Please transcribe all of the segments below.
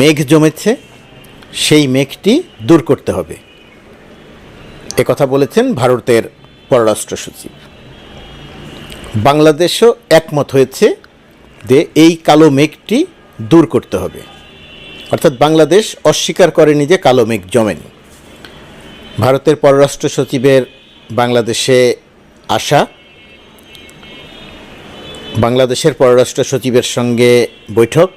মেঘ জমেছে, সেই মেঘটি দূর করতে হবে। কথা বলেছেন ভারতের পররাষ্ট্র সচিব। বাংলাদেশও একমত হয়েছে যে এই কালো মেঘটি দূর করতে হবে। অর্থাৎ বাংলাদেশ অস্বীকার করেনি যে কালো মেঘ জমেনি। ভারতের পররাষ্ট্র সচিবের বাংলাদেশে আসা, বাংলাদেশের পররাষ্ট্র সচিবের সঙ্গে বৈঠক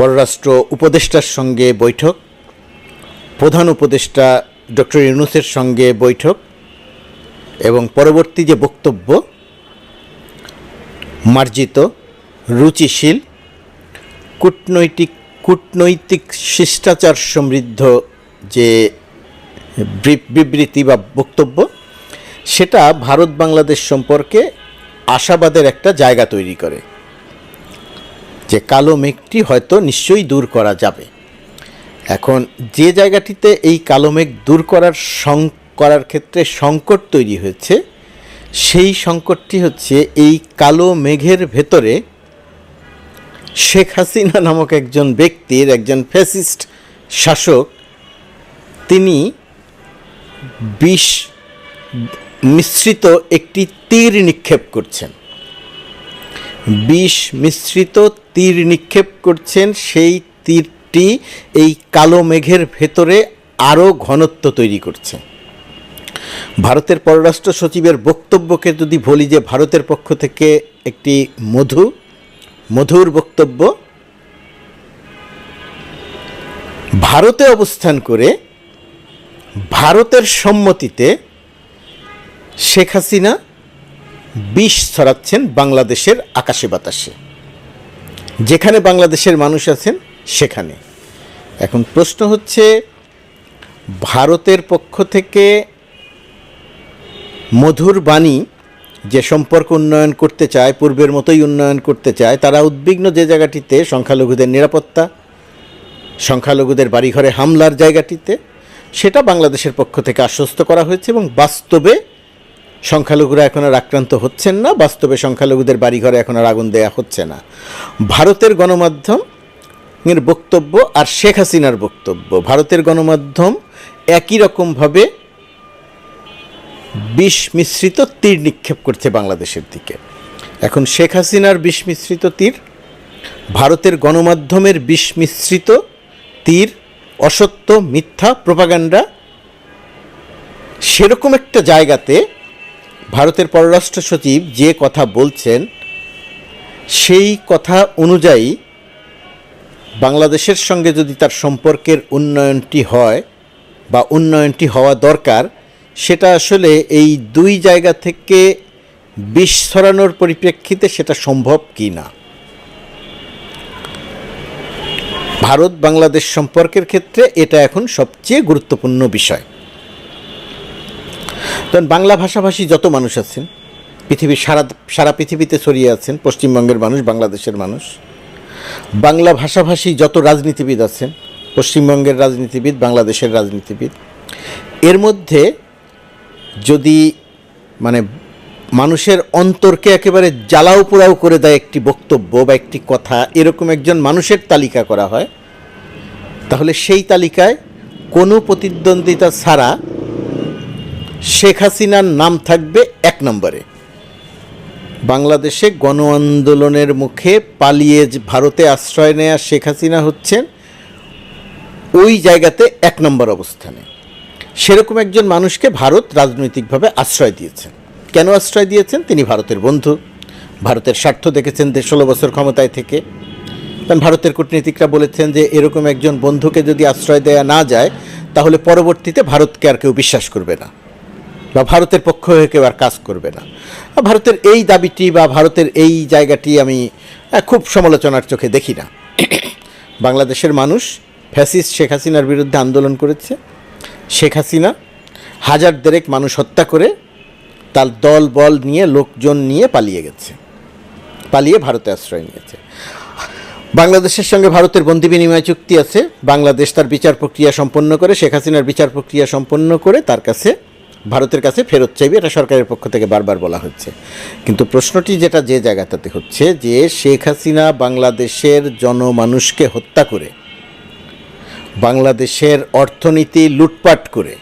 পররাষ্ট্র উপদেষ্টার সঙ্গে বৈঠক, প্রধান উপদেষ্টা ডক্টর ইউনুসের সঙ্গে বৈঠক এবং পরবর্তী যে বক্তব্য, মার্জিত, রুচিশীল, কূটনৈতিক কূটনৈতিক শিষ্টাচার সমৃদ্ধ যে বিবৃতি বা বক্তব্য, সেটা ভারত বাংলাদেশ সম্পর্কে আশাবাদের একটা জায়গা তৈরি করে। যে কালো মেঘটি হয়তো নিশ্চয়ই দূর করা যাবে। এখন যে জায়গাটিতে এই কালো মেঘ দূর করার সং, করার ক্ষেত্রে সংকট তৈরি হয়েছে, সেই সংকটটি হচ্ছে এই কালো মেঘের ভেতরে শেখ হাসিনা নামক একজন ব্যক্তির, একজন ফ্যাসিস্ট শাসক, তিনি বিষ মিশ্রিত একটি তীর নিক্ষেপ করছেন। বিষ মিশ্রিত তীর নিক্ষেপ করছেন, সেই তীরটি এই কালো মেঘের ভেতরে আরও ঘনত্ব তৈরি করছে। ভারতের পররাষ্ট্র সচিবের বক্তব্যকে যদি বলি যে ভারতের পক্ষ থেকে একটি মধু, মধুর বক্তব্য, ভারতে অবস্থান করে ভারতের সম্মতিতে শেখ হাসিনা বিষ ছড়াচ্ছেন বাংলাদেশের আকাশে বাতাসে। যেখানে বাংলাদেশের মানুষ আছেন, সেখানে। এখন প্রশ্ন হচ্ছে, ভারতের পক্ষ থেকে মধুর বাণী যে সম্পর্ক উন্নয়ন করতে চায়, পূর্বের মতোই উন্নয়ন করতে চায়, তারা উদ্বিগ্ন যে জায়গাটিতে, সংখ্যালঘুদের নিরাপত্তা, সংখ্যালঘুদের বাড়িঘরে হামলার জায়গাটিতে, সেটা বাংলাদেশের পক্ষ থেকে আশ্বস্ত করা হয়েছে এবং বাস্তবে সংখ্যালঘুরা এখন আর আক্রান্ত হচ্ছেন না, বাস্তবে সংখ্যালঘুদের বাড়িঘরে এখন আর আগুন দেয়া হচ্ছে না। ভারতের গণমাধ্যম এর বক্তব্য আর শেখ হাসিনার বক্তব্য। ভারতের গণমাধ্যম একই রকমভাবে বিষ মিশ্রিত তীর নিক্ষেপ করছে বাংলাদেশের দিকে। এখন শেখ হাসিনার বিষ মিশ্রিত তীর, ভারতের গণমাধ্যমের বিষ মিশ্রিত তীর, অসত্য, মিথ্যা, প্রপাগান্ডা, সেরকম একটা জায়গাতে ভারতের পররাষ্ট্র সচিব যে কথা বলছেন, সেই কথা অনুযায়ী বাংলাদেশের সঙ্গে যদি তার সম্পর্কের উন্নয়নটি হয় বা উন্নয়নটি হওয়া দরকার, সেটা আসলে এই দুই জায়গা থেকে বিষ ছড়ানোর পরিপ্রেক্ষিতে সেটা সম্ভব কি না? ভারত বাংলাদেশ সম্পর্কের ক্ষেত্রে এটা এখন সবচেয়ে গুরুত্বপূর্ণ বিষয়। কারণ বাংলা ভাষাভাষী যত মানুষ আছেন, পৃথিবীর সারা সারা পৃথিবীতে ছড়িয়ে আছেন, পশ্চিমবঙ্গের মানুষ, বাংলাদেশের মানুষ, বাংলা ভাষাভাষী যত রাজনীতিবিদ আছেন, পশ্চিমবঙ্গের রাজনীতিবিদ, বাংলাদেশের রাজনীতিবিদ, এর মধ্যে যদি মানে মানুষের অন্তরকে একেবারে জ্বালাও পোড়াও করে দেয় একটি বক্তব্য বা একটি কথা, এরকম একজন মানুষের তালিকা করা হয়, তাহলে সেই তালিকায় কোনো প্রতিদ্বন্দ্বিতা ছাড়া শেখ হাসিনার নাম থাকবে এক নম্বরে। বাংলাদেশে গণ আন্দোলনের মুখে পালিয়ে ভারতে আশ্রয় নেয়া শেখ হাসিনা হচ্ছেন, ওই জায়গাতে এক নম্বর অবস্থানে। সেরকম একজন মানুষকে ভারত রাজনৈতিকভাবে আশ্রয় দিয়েছেন। কেন আশ্রয় দিয়েছেন? তিনি ভারতের বন্ধু। ভারতের স্বার্থ দেখেছেন যে ষোলো বছর ক্ষমতায় থেকে। কারণ ভারতের কূটনীতিকরা বলেছেন যে এরকম একজন বন্ধুকে যদি আশ্রয় দেয়া না যায়, তাহলে পরবর্তীতে ভারতকে আর কেউ বিশ্বাস করবে না। বা ভারতের পক্ষ হয়ে কেউ আর কাজ করবে না। ভারতের এই দাবিটি বা ভারতের এই জায়গাটি আমি খুব সমালোচনার চোখে দেখি না। বাংলাদেশের মানুষ ফ্যাসিস্ট শেখ হাসিনার বিরুদ্ধে আন্দোলন করেছে। শেখ হাসিনা হাজার দেড়েক মানুষ হত্যা করে তার দল বল নিয়ে, লোকজন নিয়ে পালিয়ে গেছে। পালিয়ে ভারতে আশ্রয় নিয়েছে। বাংলাদেশের সঙ্গে ভারতের বন্দি বিনিময় চুক্তি আছে। বাংলাদেশ তার বিচার প্রক্রিয়া সম্পন্ন করে, শেখ হাসিনার বিচার প্রক্রিয়া সম্পন্ন করে তার কাছে ভারতের কাছে ফেরত চাইবে, এটা সরকারের পক্ষ থেকে বারবার বলা হচ্ছে। কিন্তু প্রশ্নটি যেটা যে জায়গাটাতে হচ্ছে, যে শেখ হাসিনা বাংলাদেশের জনমানুষকে হত্যা করে, বাংলাদেশের অর্থনীতি লুটপাট করে,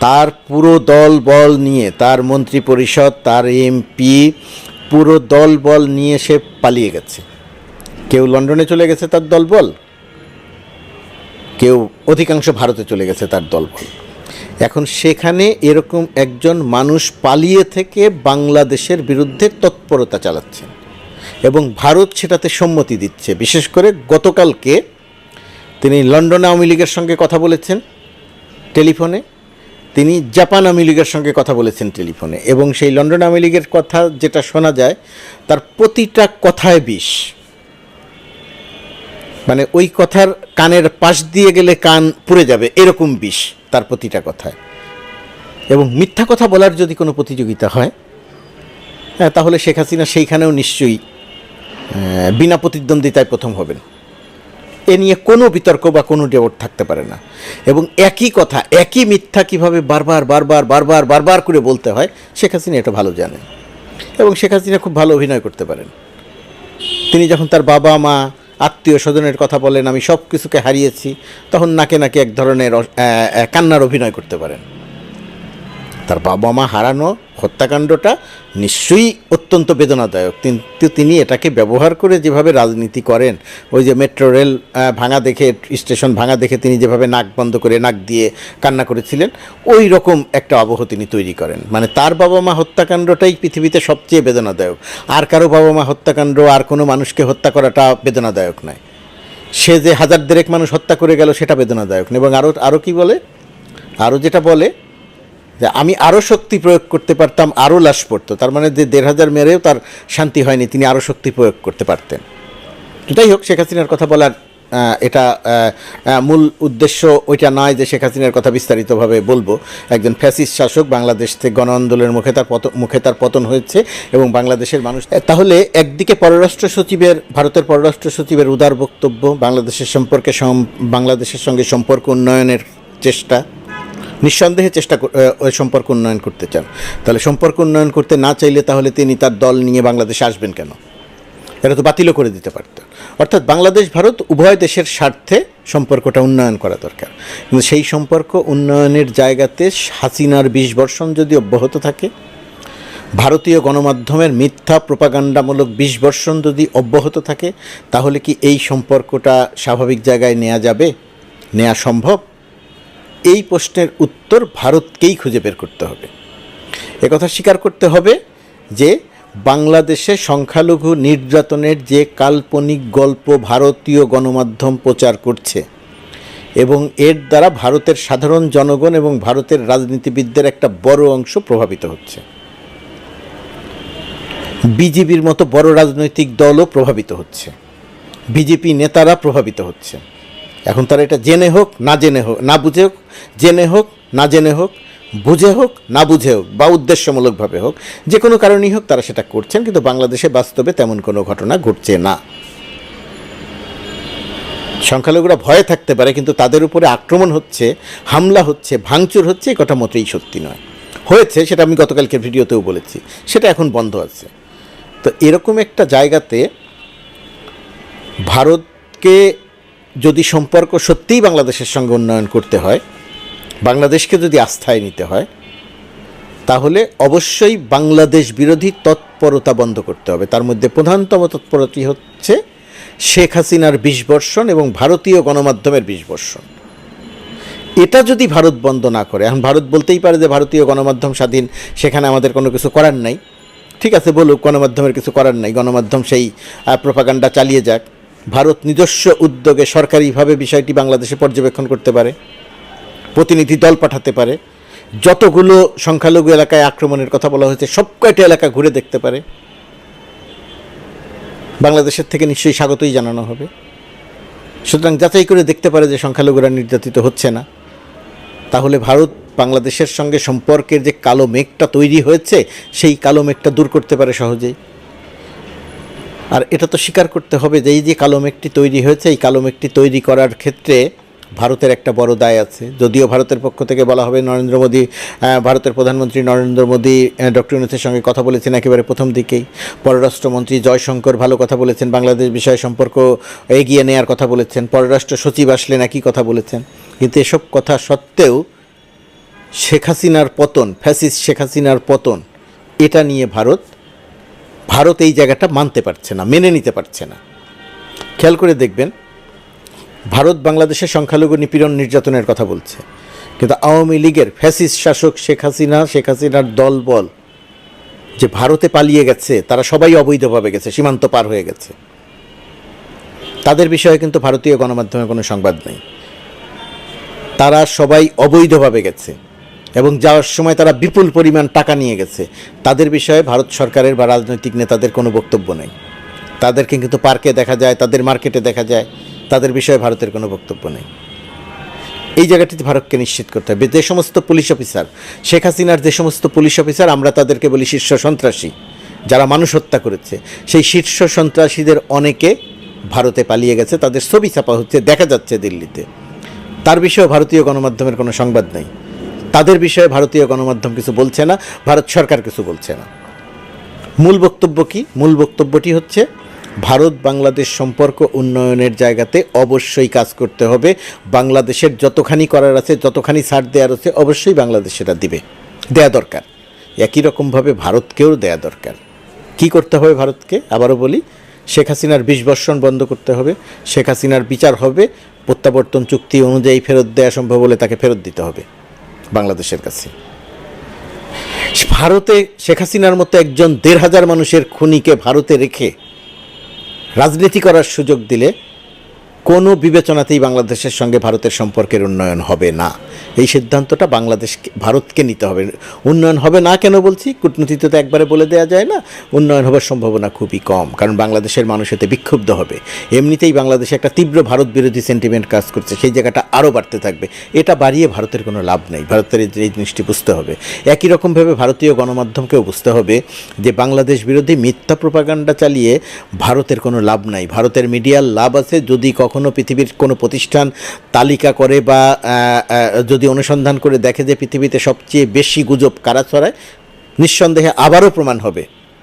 তার পুরো দল বল নিয়ে, তার মন্ত্রী পরিষদ, তার এমপি পুরো দল বল নিয়ে সে পালিয়ে গেছে। কেউ লন্ডনে চলে গেছে তার দলবল কেউ অধিকাংশ ভারতে চলে গেছে তার দলবল এখন সেখানে এরকম একজন মানুষ পালিয়ে থেকে বাংলাদেশের বিরুদ্ধে তৎপরতা চালাচ্ছেন এবং ভারত সেটাতে সম্মতি দিচ্ছে। বিশেষ করে গতকালকে তিনি লন্ডন আওয়ামী লীগের সঙ্গে কথা বলেছেন টেলিফোনে। তিনি জাপান আওয়ামী লীগের সঙ্গে কথা বলেছেন টেলিফোনে এবং সেই লন্ডন আওয়ামী লীগের কথা যেটা শোনা যায়, তার প্রতিটা কথায় বিষ। মানে ওই কথার কানের পাশ দিয়ে গেলে কান পুড়ে যাবে, এরকম বিষ। তার প্রতিটা কথায়। এবং মিথ্যা কথা বলার যদি কোনো প্রতিযোগিতা হয় হ্যাঁ তাহলে শেখ হাসিনা সেইখানেও নিশ্চয়ই বিনা প্রতিদ্বন্দ্বিতায় প্রথম হবেন। এ নিয়ে কোনো বিতর্ক বা কোনো ডেবট থাকতে পারে না। এবং একই কথা, একই মিথ্যা কীভাবে বারবার বারবার বারবার বারবার করে বলতে হয়, শেখ হাসিনা এটা ভালো জানেন। এবং শেখ হাসিনা খুব ভালো অভিনয় করতে পারেন। তিনি যখন তার বাবা মা আত্মীয় স্বজনের কথা বলেন, আমি সব কিছুকে হারিয়েছি, তখন নাকে নাকে এক ধরনের কান্নার অভিনয় করতে পারেন। তার বাবা মা হারানো হত্যাকাণ্ডটা নিশ্চয়ই অত্যন্ত বেদনাদায়ক। কিন্তু তিনি এটাকে ব্যবহার করে যেভাবে রাজনীতি করেন, ওই যে মেট্রো রেল ভাঙা দেখে, স্টেশন ভাঙা দেখে তিনি যেভাবে নাক বন্ধ করে, নাক দিয়ে কান্না করেছিলেন, ওই রকম একটা আবহ তিনি তৈরি করেন। মানে তার বাবা মা হত্যাকাণ্ডটাই পৃথিবীতে সবচেয়ে বেদনাদায়ক। আর কারও বাবা মা হত্যাকাণ্ড, আর কোনো মানুষকে হত্যা করাটা বেদনাদায়ক নয়। সে যে হাজার দেড়েক মানুষ হত্যা করে গেল, সেটা বেদনাদায়ক এবং আরও আরও কি বলে? আরও যেটা বলে যে আমি আরও শক্তি প্রয়োগ করতে পারতাম আরও লাশ পড়তো। তার মানে যে দেড় হাজার মেরেও তার শান্তি হয়নি, তিনি আরও শক্তি প্রয়োগ করতে পারতেন। যাই হোক, শেখ হাসিনার কথা বলার এটা মূল উদ্দেশ্য ওইটা নয় যে শেখ হাসিনার কথা বিস্তারিতভাবে বলব। একজন ফ্যাসিস শাসক বাংলাদেশ থেকে গণ আন্দোলনের মুখে তার পতন মুখে তার পতন হয়েছে এবং বাংলাদেশের মানুষ তাহলে একদিকে পররাষ্ট্র সচিবের, ভারতের পররাষ্ট্র সচিবের উদার বক্তব্য, বাংলাদেশের সম্পর্কে সম- বাংলাদেশের সঙ্গে সম্পর্ক উন্নয়নের চেষ্টা নিঃসন্দেহে চেষ্টা ওই সম্পর্ক উন্নয়ন করতে চান। তাহলে সম্পর্ক উন্নয়ন করতে না চাইলে তাহলে তিনি তার দল নিয়ে বাংলাদেশে আসবেন কেন? এটা তো বাতিলও করে দিতে পারত। অর্থাৎ বাংলাদেশ, ভারত উভয় দেশের স্বার্থে সম্পর্কটা উন্নয়ন করা দরকার। কিন্তু সেই সম্পর্ক উন্নয়নের জায়গাতে হাসিনার বিশ বর্ষণ যদি অব্যাহত থাকে, ভারতীয় গণমাধ্যমের মিথ্যা প্রপাগান্ডামূলক বিশ বর্ষণ যদি অব্যাহত থাকে, তাহলে কি এই সম্পর্কটা স্বাভাবিক জায়গায় নেওয়া যাবে? নেওয়া সম্ভব? এই প্রশ্নের উত্তর ভারতকেই খুঁজে বের করতে হবে। একথা স্বীকার করতে হবে যে, বাংলাদেশে সংখ্যালঘু নির্যাতনের যে কাল্পনিক গল্প ভারতীয় গণমাধ্যম প্রচার করছে এবং এর দ্বারা ভারতের সাধারণ জনগণ এবং ভারতের রাজনীতিবিদদের একটা বড় অংশ প্রভাবিত হচ্ছে। বিজেপির মতো বড় রাজনৈতিক দলও প্রভাবিত হচ্ছে। বিজেপি নেতারা প্রভাবিত হচ্ছে। এখন তারা এটা জেনে হোক, না জেনে হোক, না বুঝে হোক, জেনে হোক, না জেনে হোক, বুঝে হোক, না বুঝে হোক, বা উদ্দেশ্যমূলকভাবে হোক, যে কোনো কারণেই হোক তারা সেটা করছেন, কিন্তু বাংলাদেশে বাস্তবে তেমন কোনো ঘটনা ঘটছে না। সংখ্যালঘুরা ভয়ে থাকতে পারে, কিন্তু তাদের উপরে আক্রমণ হচ্ছে, হামলা হচ্ছে, ভাঙচুর হচ্ছে এ কথা মোটেই সত্যি নয়। হয়েছে, সেটা আমি গতকালকে ভিডিওতেও বলেছি, সেটা এখন বন্ধ আছে। তো এরকম একটা জায়গাতে ভারতকে যদি সম্পর্ক সত্যিই বাংলাদেশের সঙ্গে উন্নয়ন করতে হয়, বাংলাদেশকে যদি আস্থায় নিতে হয়, তাহলে অবশ্যই বাংলাদেশ বিরোধী তৎপরতা বন্ধ করতে হবে। তার মধ্যে প্রধানতম তৎপরতি হচ্ছে শেখ হাসিনার বিশ বর্ষণ এবং ভারতীয় গণমাধ্যমের বিশ বর্ষণ এটা যদি ভারত বন্ধ না করে, এখন ভারত বলতেই পারে যে ভারতীয় গণমাধ্যম স্বাধীন, সেখানে আমাদের কোনো কিছু করার নাই। ঠিক আছে, বলুক, গণমাধ্যমের কিছু করার নাই। গণমাধ্যম সেই প্রোপাগান্ডা চালিয়ে যাক। ভারত নিজস্ব উদ্যোগে সরকারিভাবে বিষয়টি বাংলাদেশে পর্যবেক্ষণ করতে পারে, প্রতিনিধি দল পাঠাতে পারে, যতগুলো সংখ্যালঘু এলাকায় আক্রমণের কথা বলা হয়েছে, সব কয়টা এলাকা ঘুরে দেখতে পারে। বাংলাদেশের থেকে নিশ্চয়ই স্বাগতই জানানো হবে। সুতরাং যাচাই করে দেখতে পারে যে সংখ্যালঘুরা নির্যাতিত হচ্ছে না। তাহলে ভারত বাংলাদেশের সঙ্গে সম্পর্কের যে কালো মেঘটা তৈরি হয়েছে, সেই কালো মেঘটা দূর করতে পারে সহজেই। আর এটা তো স্বীকার করতে হবে যে এই যে কালো মেঘটি তৈরি হয়েছে, এই কালো মেঘটি তৈরি করার ক্ষেত্রে ভারতের একটা বড় দায় আছে। যদিও ভারতের পক্ষ থেকে বলা হবে নরেন্দ্র মোদী ভারতের প্রধানমন্ত্রী নরেন্দ্র মোদী ডক্টর ইউনুসের সঙ্গে কথা বলেছেন একেবারে প্রথম দিকেই। পররাষ্ট্রমন্ত্রী জয়শঙ্কর ভালো কথা বলেছেন, বাংলাদেশ বিষয়ে সম্পর্ক এগিয়ে নেওয়ার কথা বলেছেন, পররাষ্ট্র সচিব আসলেন একই কথা বলেছেন। কিন্তু এসব কথা সত্ত্বেও শেখ হাসিনার পতন ফ্যাসিস শেখ হাসিনার পতন, এটা নিয়ে ভারত ভারত এই জায়গাটা মানতে পারছে না, মেনে নিতে পারছে না। খেয়াল করে দেখবেন, ভারত বাংলাদেশের সংখ্যালঘু নিপীড়ন নির্যাতনের কথা বলছে, কিন্তু আওয়ামী লীগের ফ্যাসিস শাসক শেখ হাসিনা, শেখ হাসিনার দল বল যে ভারতে পালিয়ে গেছে, তারা সবাই অবৈধভাবে গেছে, সীমান্ত পার হয়ে গেছে। তাদের বিষয়ে কিন্তু ভারতীয় গণমাধ্যমে কোনো সংবাদ নেই। তারা সবাই অবৈধভাবে গেছে। এবং যাওয়ার সময় তারা বিপুল পরিমাণ টাকা নিয়ে গেছে। তাদের বিষয়ে ভারত সরকারের বা রাজনৈতিক নেতাদের কোনো বক্তব্য নেই। তাদেরকে কিন্তু পার্কে দেখা যায়, তাদের মার্কেটে দেখা যায়, তাদের বিষয়ে ভারতের কোনো বক্তব্য নেই। এই জায়গাটিতে ভারতকে নিশ্চিত করতে হবে। যে সমস্ত পুলিশ অফিসার, শেখ হাসিনার যে সমস্ত পুলিশ অফিসার, আমরা তাদেরকে বলি শীর্ষ সন্ত্রাসী, যারা মানুষ হত্যা করেছে, সেই শীর্ষ সন্ত্রাসীদের অনেকে ভারতে পালিয়ে গেছে। তাদের ছবি ছাপা হচ্ছে, দেখা যাচ্ছে দিল্লিতে। তার বিষয়ে ভারতীয় গণমাধ্যমের কোনো সংবাদ নেই। তাদের বিষয়ে ভারতীয় গণমাধ্যম কিছু বলছে না, ভারত সরকার কিছু বলছে না। মূল বক্তব্য কি? মূল বক্তব্যটি হচ্ছে, ভারত বাংলাদেশ সম্পর্ক উন্নয়নের জায়গাতে অবশ্যই কাজ করতে হবে। বাংলাদেশের যতখানি করার আছে, যতখানি ছাড় দেওয়ার আছে, অবশ্যই বাংলাদেশ সেটা দিবে। দেয়া দরকার। একই রকমভাবে ভারতকেও দেয়া দরকার। কি করতে হবে ভারতকে? আবারও বলি, শেখ হাসিনার বিষ বর্ষণ বন্ধ করতে হবে। শেখ হাসিনার বিচার হবে। প্রত্যাবর্তন চুক্তি অনুযায়ী ফেরত দেওয়া সম্ভব হলে তাকে ফেরত দিতে হবে। বাংলাদেশের কাছে। ভারতে শেখ হাসিনার মতো একজন দেড় হাজার মানুষের খুনিকে ভারতে রেখে রাজনীতি করার সুযোগ দিলে কোনো বিবেচনাতেই বাংলাদেশের সঙ্গে ভারতের সম্পর্কের উন্নয়ন হবে না। এই সিদ্ধান্তটা বাংলাদেশকে, ভারতকে নিতে হবে। উন্নয়ন হবে না কেন বলছি? কূটনীতিতে তো একবারে বলে দেওয়া যায় না, উন্নয়ন হবার সম্ভাবনা খুবই কম। কারণ বাংলাদেশের মানুষ এতে বিক্ষুব্ধ হবে। এমনিতেই বাংলাদেশে একটা তীব্র ভারত বিরোধী সেন্টিমেন্ট কাজ করছে। সেই জায়গাটা আরও বাড়তে থাকবে। এটা বাড়িয়ে ভারতের কোনো লাভ নেই। ভারতের এই জিনিসটি বুঝতে হবে। একই রকমভাবে ভারতীয় গণমাধ্যমকেও বুঝতে হবে যে বাংলাদেশ বিরোধী মিথ্যা প্রপাগান্ডা চালিয়ে ভারতের কোনো লাভ নাই। ভারতের মিডিয়ার লাভ আছে যদি কখনো পৃথিবীর কোনো প্রতিষ্ঠান তালিকা করে বা যদি অনুসন্ধান করে দেখে যে পৃথিবীতে সবচেয়ে বেশি গুজব কারা ছড়ায়, নিঃসন্দেহে আবারও প্রমাণ হবে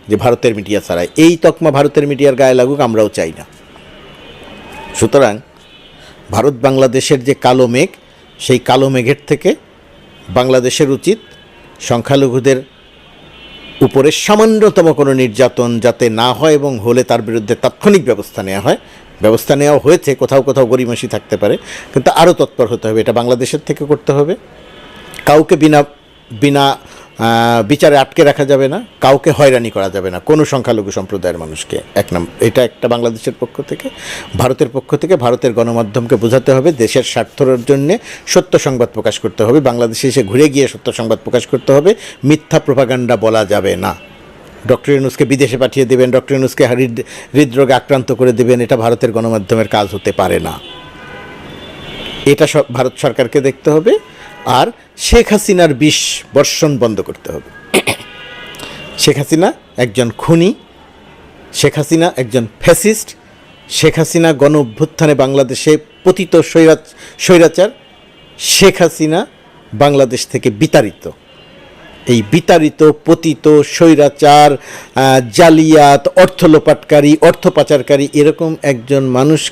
যে ভারতের মিডিয়া ছাড়ায়। এই তকমা ভারতের মিডিয়ার গায়ে লাগুক, আমরাও চাই না। সুতরাং ভারত বাংলাদেশের যে কালো মেঘ, সেই কালো মেঘের থেকে বাংলাদেশের উচিত সংখ্যালঘুদের উপরে সামান্যতম কোনো নির্যাতন যাতে না হয় এবং হলে তার বিরুদ্ধে তাৎক্ষণিক ব্যবস্থা নেওয়া হয়। ব্যবস্থা নেওয়া হয়েছে, কোথাও কোথাও গরিমাসি থাকতে পারে, কিন্তু আরও তৎপর হতে হবে, এটা বাংলাদেশের থেকে করতে হবে। কাউকে বিনা বিনা বিচারে আটকে রাখা যাবে না, কাউকে হয়রানি করা যাবে না, কোনো সংখ্যালঘু সম্প্রদায়ের মানুষকে। এক নম্বর এটা একটা বাংলাদেশের পক্ষ থেকে। ভারতের পক্ষ থেকে ভারতের গণমাধ্যমকে বোঝাতে হবে, দেশের স্বার্থের জন্যে সত্য সংবাদ প্রকাশ করতে হবে, বাংলাদেশে এসে ঘুরে গিয়ে সত্য সংবাদ প্রকাশ করতে হবে, মিথ্যা প্রভাগান্ডা বলা যাবে না। ডক্টর ইউনুসকে বিদেশে পাঠিয়ে দেবেন, ডক্টর ইউনুসকে হৃদ হৃদরোগে আক্রান্ত করে দেবেন, এটা ভারতের গণমাধ্যমের কাজ হতে পারে না। এটা সব ভারত সরকারকে দেখতে হবে, আর শেখ হাসিনার বিষ বর্ষণ বন্ধ করতে হবে। শেখ হাসিনা একজন খুনি, শেখ হাসিনা একজন ফ্যাসিস্ট, শেখ হাসিনা গণ অভ্যুত্থানে বাংলাদেশে পতিত স্বৈরাচ স্বৈরাচার, শেখ হাসিনা বাংলাদেশ থেকে বিতাড়িত। এই বিতাড়িত পতিত স্বৈরাচার জালিয়াত অর্থ লোপাটকারী অর্থ পাচারকারী এরকম একজন মানুষকে